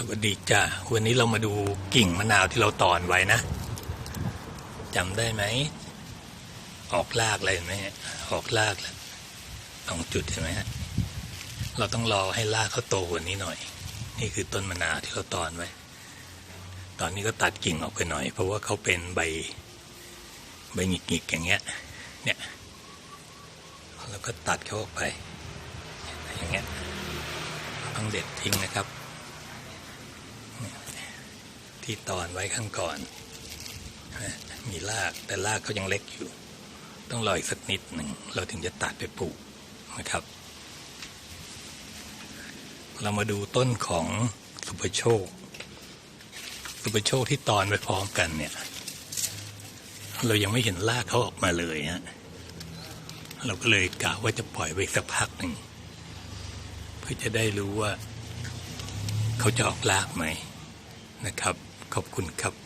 สวัสดีจ้าวันนี้เรามาดูกิ่งมะนาวที่เราตอนไว้นะจำได้ไหม ออกรากอะไรเห็นไหมฮะออกรากแล้วสองจุดเห็นไหมฮะเราต้องรอให้รากเขาโตกว่านี้หน่อย นี่คือต้นมะนาวที่เราตอนไว้ ตอนนี้ก็ตัดกิ่งออกไปหน่อย เพราะว่าเขาเป็นใบ ใบหงิกๆอย่างเงี้ย เนี่ยแล้วก็ตัดเขาออกไป อย่างเงี้ยต้องเด็ดทิ้งนะครับ ที่ตอนไว้ข้างก่อน มีรากแต่รากเขายังเล็กอยู่ ต้องรออีกสักนิดหนึ่งเราถึงจะตัดไปปลูกนะครับ เรามาดูต้นของสุภโชค สุภโชคที่ตอนไปพร้อมกันเนี่ย เรายังไม่เห็นรากเขาออกมาเลยฮะเราก็เลยกะว่าจะปล่อยไว้สักพักหนึ่งเพื่อจะได้รู้ว่า เขาจะออกรากไหมนะครับ ขอบคุณครับ